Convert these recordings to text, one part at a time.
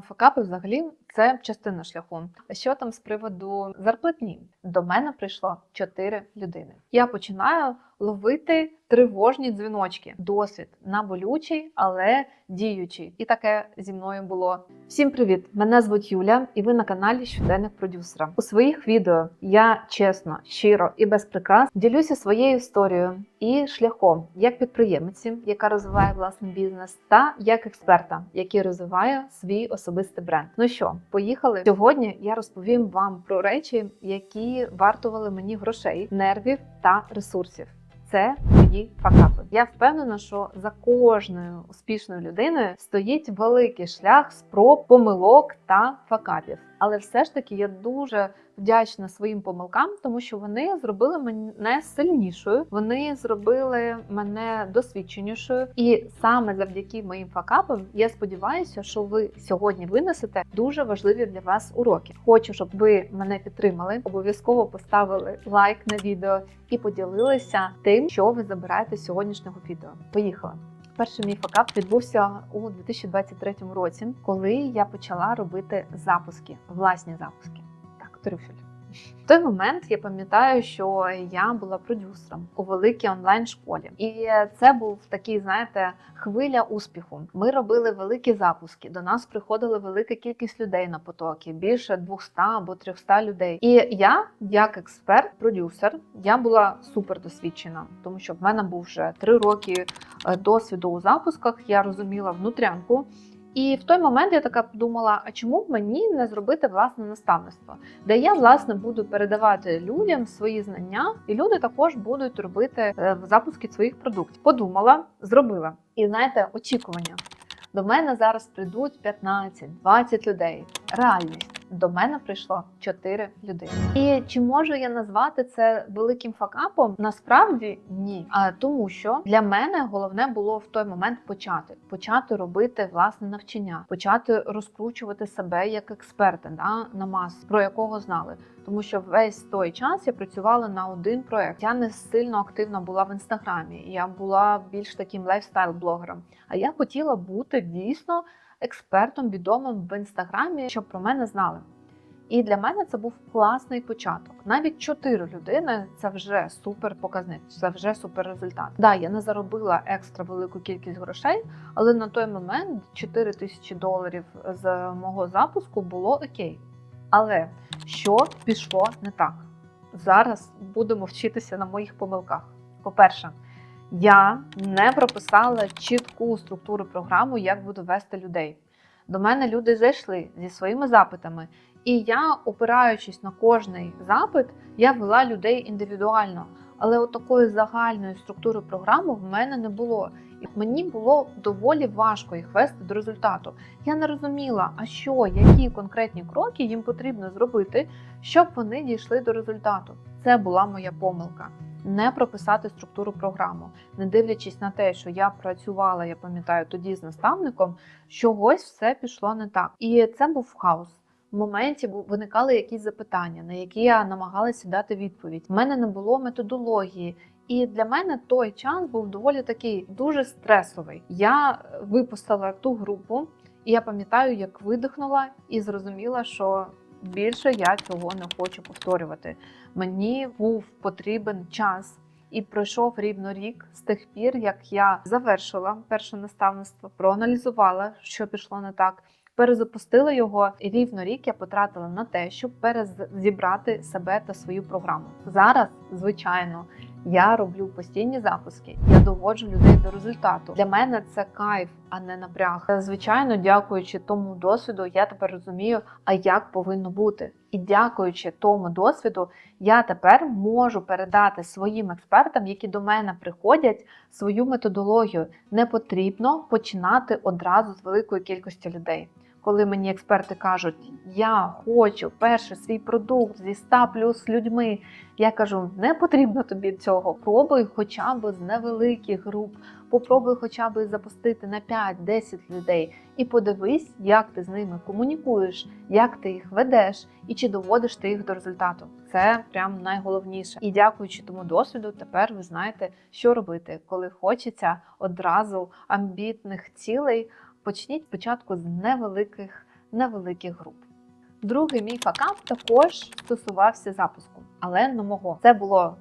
Факапи взагалі це частина шляху. Що там з приводу зарплатні? До мене прийшло 4 людини. Я починаю ловити тривожні дзвіночки. Досвід наболючий, але діючий. І таке зі мною було. Всім привіт! Мене звуть Юля, і ви на каналі Щоденник продюсера. У своїх відео я чесно, щиро і без прикрас ділюся своєю історією і шляхом як підприємиці, яка розвиває власний бізнес, та як експерта, який розвиває свій особистий бренд. Ну що, поїхали? Сьогодні я розповім вам про речі, які вартували мені грошей, нервів та ресурсів. Це мої факапи. Я впевнена, що за кожною успішною людиною стоїть великий шлях спроб, помилок та факапів. Але все ж таки я дуже вдячна своїм помилкам, тому що вони зробили мене сильнішою, вони зробили мене досвідченішою. І саме завдяки моїм факапам я сподіваюся, що ви сьогодні винесете дуже важливі для вас уроки. Хочу, щоб ви мене підтримали. Обов'язково поставили лайк на відео і поділилися тим, що ви забираєте з сьогоднішнього відео. Поїхали! Перший мій факап відбувся у 2023 році, коли я почала робити запуски, власні запуски. Так, трюфель. В той момент я пам'ятаю, що я була продюсером у великій онлайн-школі, і це був такий, знаєте, хвиля успіху. Ми робили великі запуски. До нас приходила велика кількість людей на потоки, більше 200 або 300 людей. І я, як експерт, продюсер, я була супер досвідчена, тому що в мене був вже три роки е, досвіду у запусках. Я розуміла внутрянку. І в той момент я така подумала: а чому б мені не зробити власне наставництво, де я власне буду передавати людям свої знання, і люди також будуть робити в запуски своїх продуктів. Подумала, зробила. І знаєте, очікування. До мене зараз прийдуть 15-20 людей. Реальність. До мене прийшло 4 людини. І чи можу я назвати це великим факапом? Насправді ні. А тому, що для мене головне було в той момент почати почати робити власне навчання, почати розкручувати себе як експерта да, на мас, про якого знали. Тому що весь той час я працювала на один проект. Я не сильно активна була в інстаграмі. Я була більш таким лайфстайл-блогером. А я хотіла бути дійсно експертом відомим в інстаграмі, щоб про мене знали. І для мене це був класний початок. Навіть чотири людини це вже супер показник, це вже супер результат. Да, я не заробила екстра велику кількість грошей, але на той момент 4 тисячі доларів з мого запуску було окей. Але що пішло не так? Зараз будемо вчитися на моїх помилках. По-перше, я не прописала чітку структуру програму, як буду вести людей. До мене люди зайшли зі своїми запитами, і я, опираючись на кожний запит, я вела людей індивідуально. Але от такої загальної структури програми в мене не було. І мені було доволі важко їх вести до результату. Я не розуміла, а що, які конкретні кроки їм потрібно зробити, щоб вони дійшли до результату. Це була моя помилка. Не прописати структуру програму, не дивлячись на те, що я працювала, я пам'ятаю тоді з наставником, чогось все пішло не так. І це був хаос. В моменті виникали якісь запитання, на які я намагалася дати відповідь. У мене не було методології, і для мене той час був доволі такий дуже стресовий. Я випустила ту групу, і я пам'ятаю, як видихнула і зрозуміла, що більше я цього не хочу повторювати. Мені був потрібен час. І пройшов рівно рік з тих пір, як я завершила перше наставництво, проаналізувала, що пішло не так, перезапустила його. І рівно рік я потратила на те, щоб перезібрати себе та свою програму. Зараз, звичайно, я роблю постійні запуски. Я доводжу людей до результату. Для мене це кайф, а не напряг. Звичайно, дякуючи тому досвіду, я тепер розумію, а як повинно бути. І дякуючи тому досвіду, я тепер можу передати своїм експертам, які до мене приходять, свою методологію. Не потрібно починати одразу з великої кількості людей. Коли мені експерти кажуть, я хочу перший свій продукт зі 100 плюс людьми, я кажу, не потрібно тобі цього. Пробуй хоча б з невеликих груп, попробуй хоча б запустити на 5-10 людей і подивись, як ти з ними комунікуєш, як ти їх ведеш і чи доводиш ти їх до результату. Це прям найголовніше. І дякуючи тому досвіду, тепер ви знаєте, що робити, коли хочеться одразу амбітних цілей. Почніть спочатку з невеликих невеликих груп. Другий мій факап також стосувався запуску, але не мого. Це було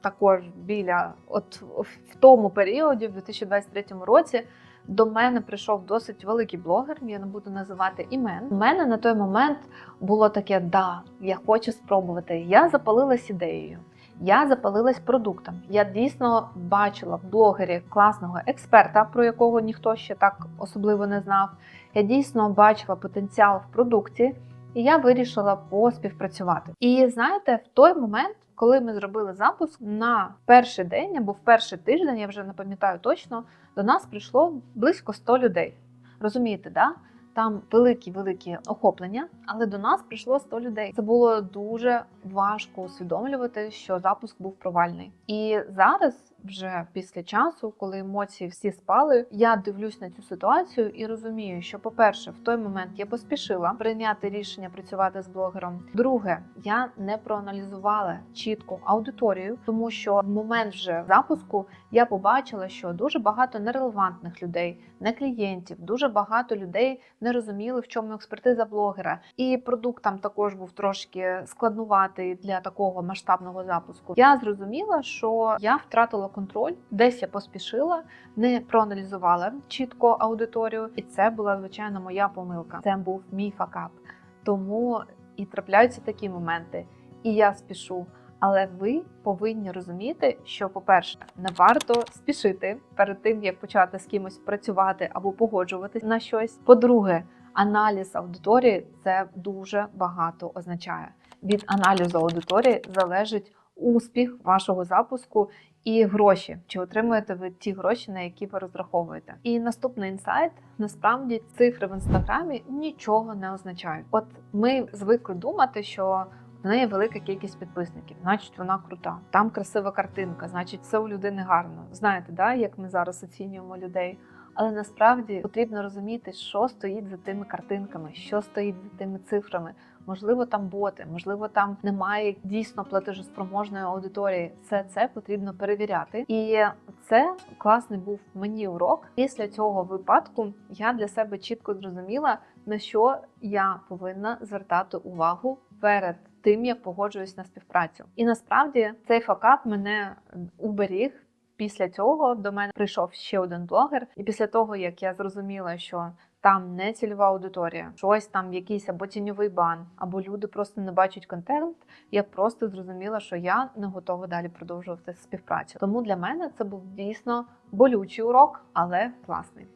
також біля, от в тому періоді, в 2023 році. До мене прийшов досить великий блогер, я не буду називати імен. У мене на той момент було таке: да, я хочу спробувати. Я запалилась ідеєю. Я запалилась продуктом. Я дійсно бачила в блогері класного експерта, про якого ніхто ще так особливо не знав. Я дійсно бачила потенціал в продукті, і я вирішила поспівпрацювати. І знаєте, в той момент, коли ми зробили запуск, на перший день або в перший тиждень, я вже не пам'ятаю точно, до нас прийшло близько 100 людей. Розумієте, да? Там великі-великі охоплення, але до нас прийшло 100 людей. Це було дуже важко усвідомлювати, що запуск був провальний. І зараз, вже після часу, коли емоції всі спали, я дивлюсь на цю ситуацію і розумію, що, по-перше, в той момент я поспішила прийняти рішення працювати з блогером. Друге, я не проаналізувала чітко аудиторію, тому що в момент вже запуску я побачила, що дуже багато нерелевантних людей, не клієнтів, дуже багато людей не розуміли, в чому експертиза блогера. І продукт там також був трошки складнуватий для такого масштабного запуску. Я зрозуміла, що я втратила контроль, десь я поспішила, не проаналізувала чітко аудиторію, і це була звичайно моя помилка. Це був мій факап. Тому і трапляються такі моменти, і я спішу. Але ви повинні розуміти, що, по-перше, не варто спішити перед тим, як почати з кимось працювати або погоджуватись на щось. По-друге, аналіз аудиторії це дуже багато означає. Від аналізу аудиторії залежить успіх вашого запуску і гроші, чи отримуєте ви ті гроші, на які ви розраховуєте. І наступний інсайт: насправді цифри в інстаграмі нічого не означають. От ми звикли думати, що в неї велика кількість підписників, значить вона крута. Там красива картинка, значить все у людини гарно. Знаєте, да, як ми зараз оцінюємо людей. Але насправді потрібно розуміти, що стоїть за тими картинками, що стоїть за тими цифрами. Можливо, там боти, можливо, там немає дійсно платежоспроможної аудиторії. Все це потрібно перевіряти. І це класний був мені урок. Після цього випадку я для себе чітко зрозуміла, на що я повинна звертати увагу перед тим, як погоджуюсь на співпрацю. І насправді цей факап мене уберіг. Після цього до мене прийшов ще один блогер, і після того як я зрозуміла, що там не цільова аудиторія, щось там, якийсь або тіньовий бан, або люди просто не бачать контент. Я просто зрозуміла, що я не готова далі продовжувати співпрацю. Тому для мене це був дійсно болючий урок, але класний.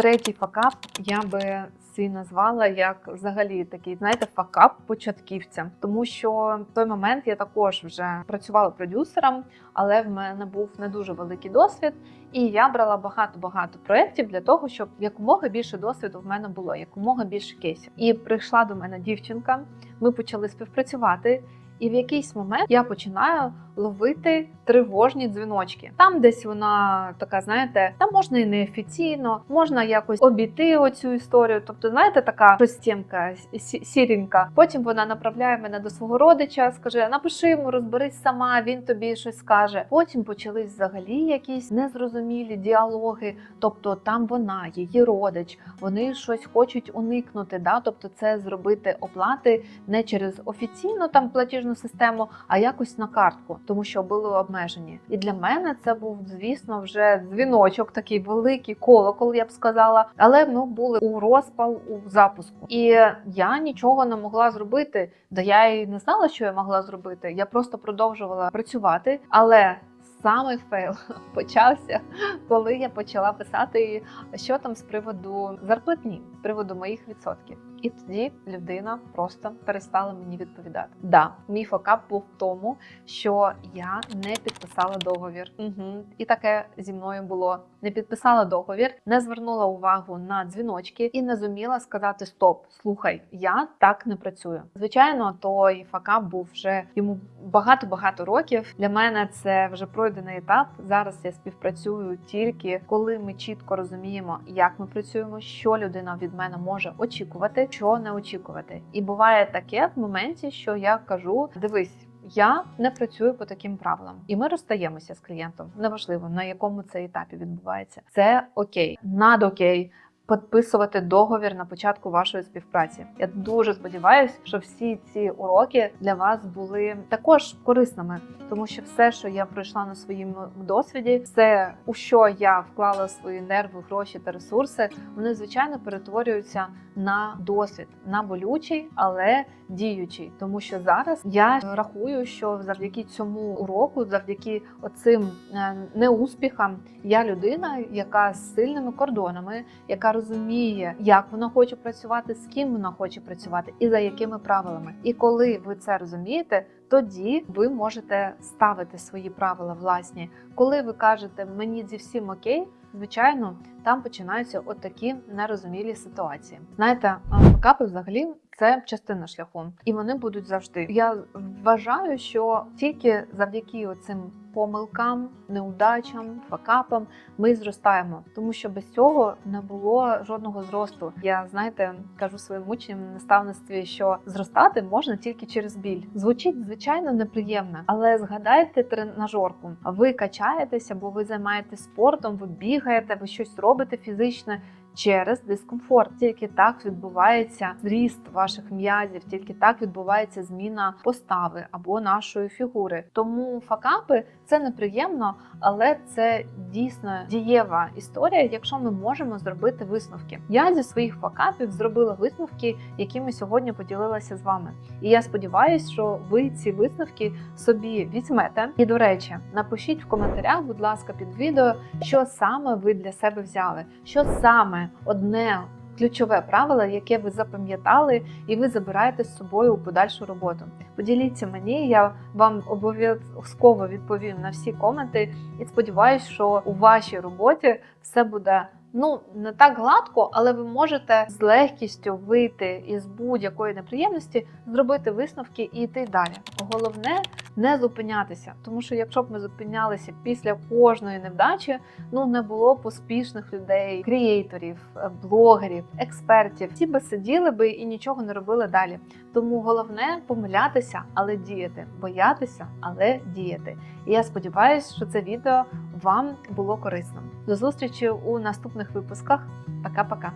Третій факап я би свій назвала як взагалі такий, знаєте, факап початківця, тому що в той момент я також вже працювала продюсером, але в мене був не дуже великий досвід, і я брала багато-багато проєктів для того, щоб якомога більше досвіду в мене було, якомога більше кейсів. І прийшла до мене дівчинка. Ми почали співпрацювати. І в якийсь момент я починаю ловити тривожні дзвіночки. Там десь вона така, знаєте, там можна і неофіційно, можна якось обійти оцю історію. Тобто, знаєте, така простінка, сіренька. Потім вона направляє мене до свого родича, скаже: напиши йому, розберись сама, він тобі щось скаже. Потім почались взагалі якісь незрозумілі діалоги. Тобто, там вона, її родич, вони щось хочуть уникнути. Да? Тобто, це зробити оплати не через офіційну там платіжну систему, а якось на картку, тому що були обмежені. І для мене це був, звісно, вже дзвіночок, такий великий колокол, я б сказала. Але ми були у розпал у запуску, і я нічого не могла зробити. Да я і не знала, що я могла зробити. Я просто продовжувала працювати, але. Самий фейл почався, коли я почала писати, що там з приводу зарплатні, приводу моїх відсотків. І тоді людина просто перестала мені відповідати. Да, мій факап був в тому, що я не підписала договір. Угу. І таке зі мною було. Не підписала договір, не звернула увагу на дзвіночки і не зуміла сказати Стоп, слухай, я так не працюю. Звичайно, той факап був вже йому багато-багато років. Для мене це вже пройдений етап. Зараз я співпрацюю тільки коли ми чітко розуміємо, як ми працюємо, що людина від мене може очікувати що не очікувати. І буває таке в моменті, що я кажу: дивись. Я не працюю по таким правилам, і ми розстаємося з клієнтом. Неважливо на якому це етапі відбувається. Це окей, над окей. Підписувати договір на початку вашої співпраці. Я дуже сподіваюся, що всі ці уроки для вас були також корисними, тому що все, що я пройшла на своєму досвіді, все, у що я вклала свої нерви, гроші та ресурси, вони звичайно перетворюються на досвід, на болючий, але діючий. Тому що зараз я рахую, що завдяки цьому уроку, завдяки оцим е, неуспіхам, я людина, яка з сильними кордонами, яка розуміє, як вона хоче працювати, з ким вона хоче працювати і за якими правилами. І коли ви це розумієте, тоді ви можете ставити свої правила власні. Коли ви кажете мені зі всім окей, звичайно, там починаються от нерозумілі ситуації. Знаєте, а взагалі це частина шляху, і вони будуть завжди. Я вважаю, що тільки завдяки цим помилкам, неудачам, факапам ми зростаємо, тому що без цього не було жодного зросту. Я знаєте, кажу своїм учням в наставництві, що зростати можна тільки через біль. Звучить звичайно неприємно, але згадайте тренажерку. Ви качаєтеся, бо ви займаєтесь спортом, ви бігаєте, ви щось робите фізичне. Через дискомфорт тільки так відбувається зріст ваших м'язів, тільки так відбувається зміна постави або нашої фігури. Тому факапи це неприємно, але це дійсно дієва історія, якщо ми можемо зробити висновки. Я зі своїх факапів зробила висновки, якими сьогодні поділилася з вами. І я сподіваюся, що ви ці висновки собі візьмете. І до речі, напишіть в коментарях, будь ласка, під відео, що саме ви для себе взяли, що саме одне. Ключове правило, яке ви запам'ятали, і ви забираєте з собою у подальшу роботу. Поділіться мені, я вам обов'язково відповім на всі коменти і сподіваюся, що у вашій роботі все буде ну не так гладко, але ви можете з легкістю вийти із будь-якої неприємності, зробити висновки і йти далі. Головне не зупинятися, тому що якщо б ми зупинялися після кожної невдачі, ну не було б успішних людей, крієйторів, е, блогерів, експертів. Ті би сиділи би і нічого не робили далі. Тому головне помилятися, але діяти, боятися, але діяти. Я сподіваюся, що це відео вам було корисним. До зустрічі у наступних випусках. Пока-пока.